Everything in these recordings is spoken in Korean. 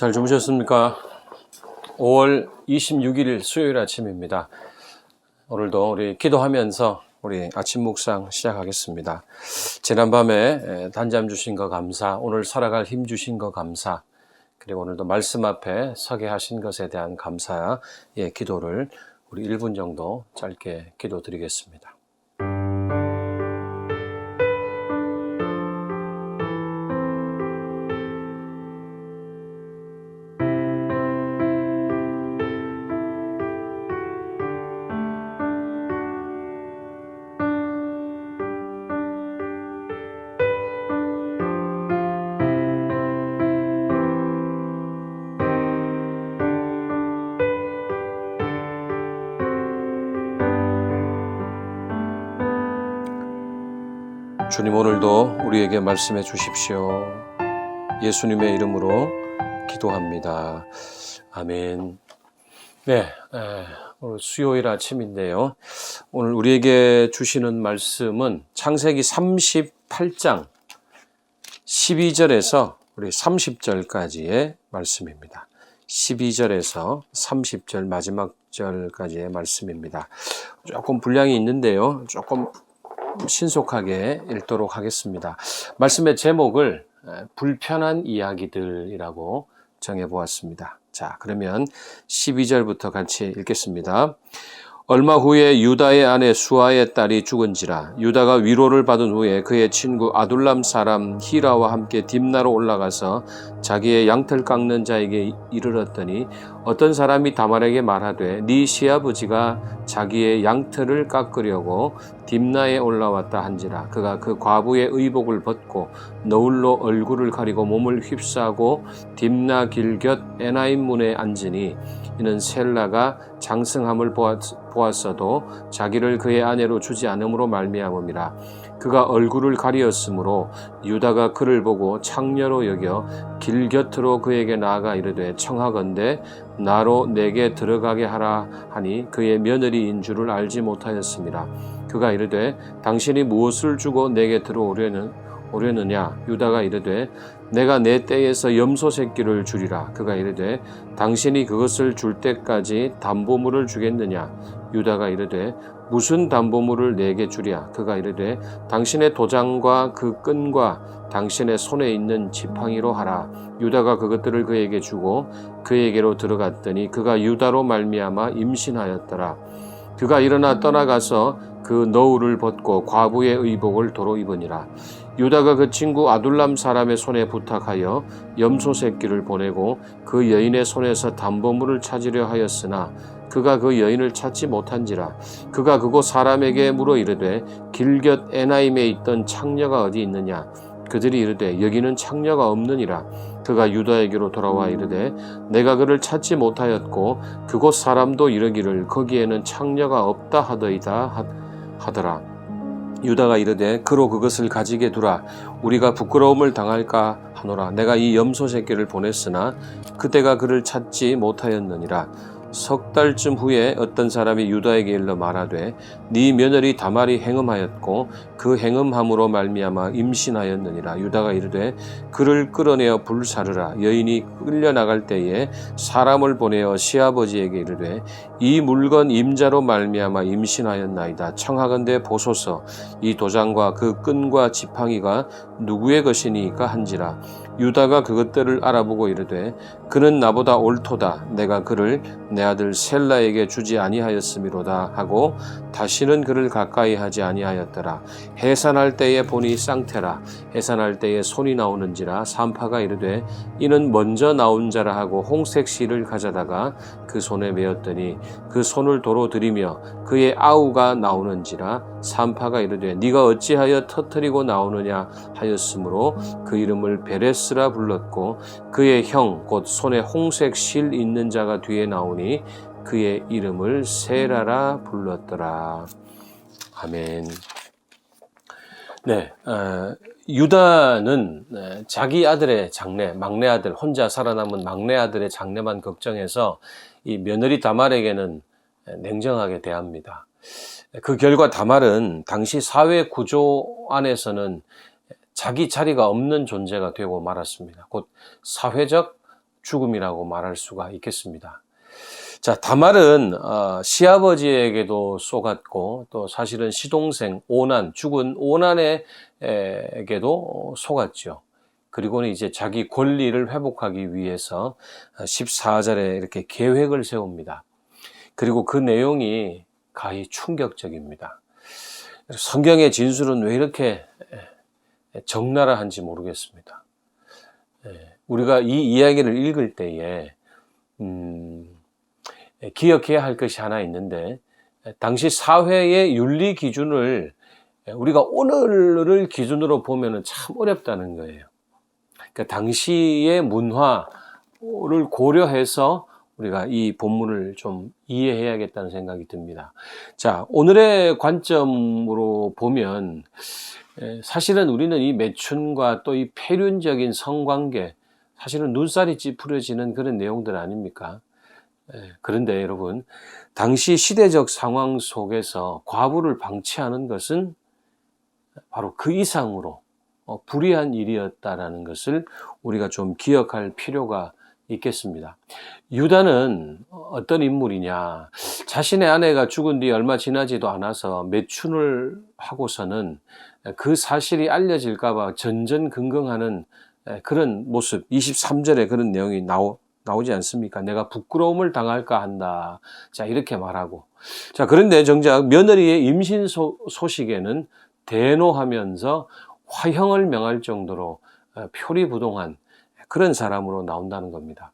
잘 주무셨습니까? 5월 26일 수요일 아침입니다. 오늘도 우리 기도하면서 우리 아침 묵상 시작하겠습니다. 지난밤에 단잠 주신 거 감사, 오늘 살아갈 힘 주신 거 감사, 그리고 오늘도 말씀 앞에 서게 하신 것에 대한 감사의 기도를 우리 1분 정도 짧게 기도 드리겠습니다. 주님 오늘도 우리에게 말씀해 주십시오. 예수님의 이름으로 기도합니다. 아멘. 네, 에, 오늘 수요일 아침인데요. 오늘 우리에게 주시는 말씀은 창세기 38장 12절에서 우리 30절까지의 말씀입니다. 12절에서 30절 마지막 절까지의 말씀입니다. 조금 분량이 있는데요. 조금 신속하게 읽도록 하겠습니다. 말씀의 제목을 불편한 이야기들이라고 정해보았습니다. 자, 그러면 12절부터 같이 읽겠습니다. 얼마 후에 유다의 아내 수아의 딸이 죽은지라 유다가 위로를 받은 후에 그의 친구 아둘람 사람 히라와 함께 딥나로 올라가서 자기의 양털 깎는 자에게 이르렀더니 어떤 사람이 다말에게 말하되 네 시아버지가 자기의 양털을 깎으려고 딥나에 올라왔다 한지라. 그가 그 과부의 의복을 벗고 너울로 얼굴을 가리고 몸을 휩싸고 딥나 길곁 에나임 문에 앉으니 이는 셀라가 장승함을 보았어도 자기를 그의 아내로 주지 않음으로 말미암음이라 그가 얼굴을 가리었으므로 유다가 그를 보고 창녀로 여겨 길 곁으로 그에게 나아가 이르되 청하건대 나로 내게 들어가게 하라 하니 그의 며느리인 줄을 알지 못하였습니다. 그가 이르되 당신이 무엇을 주고 내게 들어오려는 오려느냐? 유다가 이르되 내가 내 때에서 염소 새끼를 주리라. 그가 이르되 당신이 그것을 줄 때까지 담보물을 주겠느냐 유다가 이르되 무슨 담보물을 내게 주랴? 그가 이르되 당신의 도장과 그 끈과 당신의 손에 있는 지팡이로 하라. 유다가 그것들을 그에게 주고 그에게로 들어갔더니 그가 유다로 말미암아 임신하였더라. 그가 일어나 떠나가서 그 너울을 벗고 과부의 의복을 도로 입으니라. 유다가 그 친구 아둘람 사람의 손에 부탁하여 염소 새끼를 보내고 그 여인의 손에서 담보물을 찾으려 하였으나 그가 그 여인을 찾지 못한지라 그가 그곳 사람에게 물어 이르되 길곁 에나임에 있던 창녀가 어디 있느냐? 그들이 이르되 여기는 창녀가 없느니라. 그가 유다에게로 돌아와 이르되 내가 그를 찾지 못하였고 그곳 사람도 이르기를 거기에는 창녀가 없다 하더이다 하더라. 유다가 이르되 그로 그것을 가지게 두라. 우리가 부끄러움을 당할까 하노라. 내가 이 염소 새끼를 보냈으나 그대가 그를 찾지 못하였느니라 석 달쯤 후에 어떤 사람이 유다에게 일러 말하되 네 며느리 다말이 행음하였고 그 행음함으로 말미암아 임신하였느니라. 유다가 이르되 그를 끌어내어 불사르라. 여인이 끌려 나갈 때에 사람을 보내어 시아버지에게 이르되 이 물건 임자로 말미암아 임신하였나이다. 청하건대 보소서. 이 도장과 그 끈과 지팡이가 누구의 것이니까 한지라 유다가 그것들을 알아보고 이르되 그는 나보다 옳도다. 내가 그를 내 아들 셀라에게 주지 아니하였음이로다 하고 다시는 그를 가까이 하지 아니하였더라. 해산할 때에 보니 쌍태라. 해산할 때에 손이 나오는지라 산파가 이르되 이는 먼저 나온 자라 하고 홍색 실을 가져다가 그 손에 메었더니 그 손을 도로 들이며 그의 아우가 나오는지라 산파가 이르되 네가 어찌하여 터뜨리고 나오느냐 하였으므로 그 이름을 베레스 라 불렀고 그의 형 곧 손에 홍색 실 있는 자가 뒤에 나오니 그의 이름을 세라라 불렀더라. 아멘. 네, 어, 유다는 네, 자기 아들의 장래, 막내 아들, 혼자 살아남은 막내 아들의 장래만 걱정해서 이 며느리 다말에게는 냉정하게 대합니다. 그 결과 다말은 당시 사회 구조 안에서는 자기 자리가 없는 존재가 되고 말았습니다. 곧 사회적 죽음이라고 말할 수가 있겠습니다. 자, 다말은 어, 시아버지에게도 속았고 또 사실은 시동생 오난, 죽은 오난에게도 속았죠. 그리고는 이제 자기 권리를 회복하기 위해서 14절에 이렇게 계획을 세웁니다. 그리고 그 내용이 가히 충격적입니다. 성경의 진술은 왜 이렇게 적나라한지 모르겠습니다. 우리가 이 이야기를 읽을 때에 음, 기억해야 할 것이 하나 있는데 당시 사회의 윤리 기준을 우리가 오늘을 기준으로 보면 참 어렵다는 거예요. 그러니까 당시의 문화를 고려해서 우리가 이 본문을 좀 이해해야겠다는 생각이 듭니다. 자, 오늘의 관점으로 보면 사실은 우리는 이 매춘과 또 이 폐륜적인 성관계 사실은 눈살이 찌푸려지는 그런 내용들 아닙니까? 그런데 여러분, 당시 시대적 상황 속에서 과부를 방치하는 것은 바로 그 이상으로 어, 불의한 일이었다라는 것을 우리가 좀 기억할 필요가 있겠습니다. 유다는 어떤 인물이냐? 자신의 아내가 죽은 뒤 얼마 지나지도 않아서 매춘을 하고서는 그 사실이 알려질까봐 전전긍긍하는 그런 모습, 23절에 그런 내용이 나오, 나오지 않습니까? 내가 부끄러움을 당할까 한다. 자, 이렇게 말하고. 자, 그런데 정작 며느리의 임신 소, 소식에는 대노하면서 화형을 명할 정도로 어, 표리부동한 그런 사람으로 나온다는 겁니다.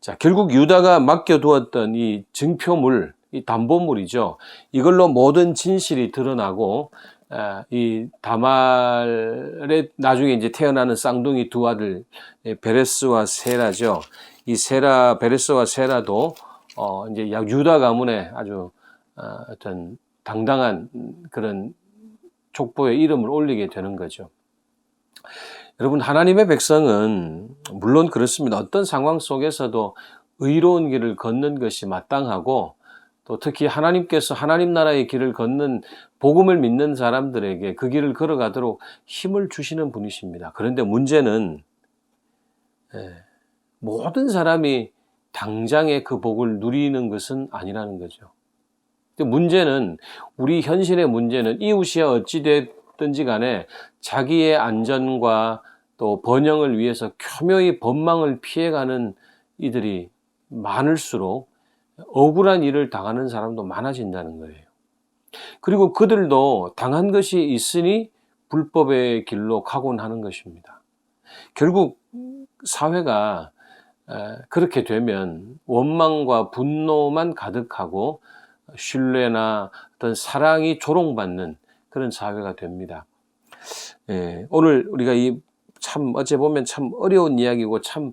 자, 결국 유다가 맡겨두었던 이 증표물, 이 담보물이죠. 이걸로 모든 진실이 드러나고 어, 이 다말의 나중에 이제 태어나는 쌍둥이 두 아들 예, 베레스와 세라죠. 이 세라 베레스와 세라도 어 이제 유다 가문의 아주 어, 어떤 당당한 그런 족보의 이름을 올리게 되는 거죠. 여러분, 하나님의 백성은 물론 그렇습니다. 어떤 상황 속에서도 의로운 길을 걷는 것이 마땅하고 또 특히 하나님께서 하나님 나라의 길을 걷는 복음을 믿는 사람들에게 그 길을 걸어가도록 힘을 주시는 분이십니다. 그런데 문제는 예, 모든 사람이 당장에 그 복을 누리는 것은 아니라는 거죠. 문제는 우리 현실의 문제는 이웃이 어찌 됐든지 간에 자기의 안전과 또 번영을 위해서 교묘히 법망을 피해가는 이들이 많을수록 억울한 일을 당하는 사람도 많아진다는 거예요. 그리고 그들도 당한 것이 있으니 불법의 길로 가곤 하는 것입니다. 결국 사회가 그렇게 되면 원망과 분노만 가득하고 신뢰나 어떤 사랑이 조롱받는 그런 사회가 됩니다. 예, 오늘 우리가 이 참 어째 보면 참 어려운 이야기고 참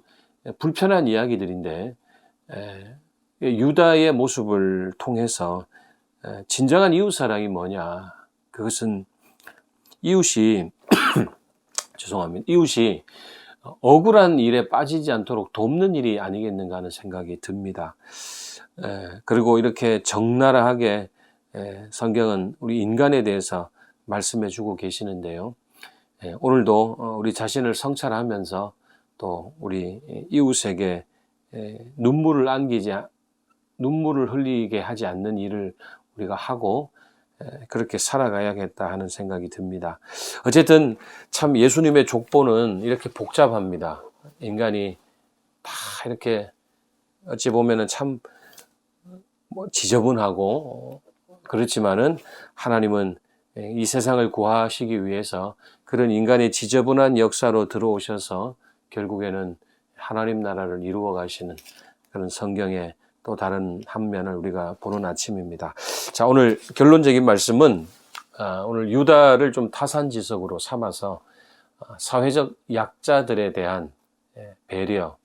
불편한 이야기들인데 예, 유다의 모습을 통해서 예, 진정한 이웃 사랑이 뭐냐? 그것은 이웃이 죄송합니다. 이웃이 억울한 일에 빠지지 않도록 돕는 일이 아니겠는가 하는 생각이 듭니다. 그리고 이렇게 적나라하게 성경은 우리 인간에 대해서 말씀해 주고 계시는데요. 오늘도 어, 우리 자신을 성찰하면서 또 우리 이웃에게 눈물을 안기지 눈물을 흘리게 하지 않는 일을 우리가 하고 그렇게 살아가야겠다 하는 생각이 듭니다. 어쨌든 참 예수님의 족보는 이렇게 복잡합니다. 인간이 다 이렇게 어찌 보면은 참뭐 지저분하고 그렇지만은 하나님은 이 세상을 구하시기 위해서 그런 인간의 지저분한 역사로 들어오셔서 결국에는 하나님 나라를 이루어 가시는 그런 성경의 또 다른 한 면을 우리가 보는 아침입니다. 자, 오늘 결론적인 말씀은 아, 오늘 유다를 좀 타산지석으로 삼아서 아, 사회적 약자들에 대한 예, 배려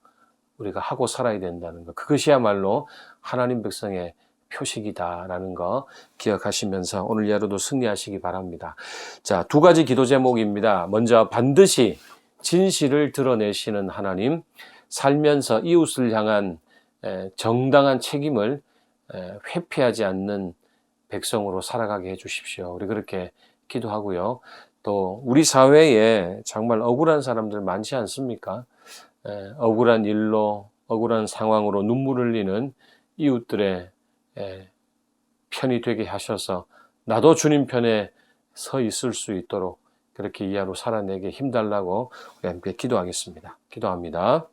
우리가 하고 살아야 된다는 것. 그것이야말로 하나님 백성의 표식이다라는 거 기억하시면서 오늘 하루도 승리하시기 바랍니다. 자, 두 가지 기도 제목입니다. 먼저 반드시 진실을 드러내시는 하나님, 살면서 이웃을 향한 정당한 책임을 회피하지 않는 백성으로 살아가게 해 주십시오. 우리 그렇게 기도하고요. 또 우리 사회에 정말 억울한 사람들 많지 않습니까? 에, 억울한 일로 억울한 상황으로 눈물을 흘리는 이웃들의 에, 편이 되게 하셔서 나도 주님 편에 서 있을 수 있도록 그렇게 이 하루 살아내게 힘달라고 우리 함께 기도하겠습니다. 기도합니다.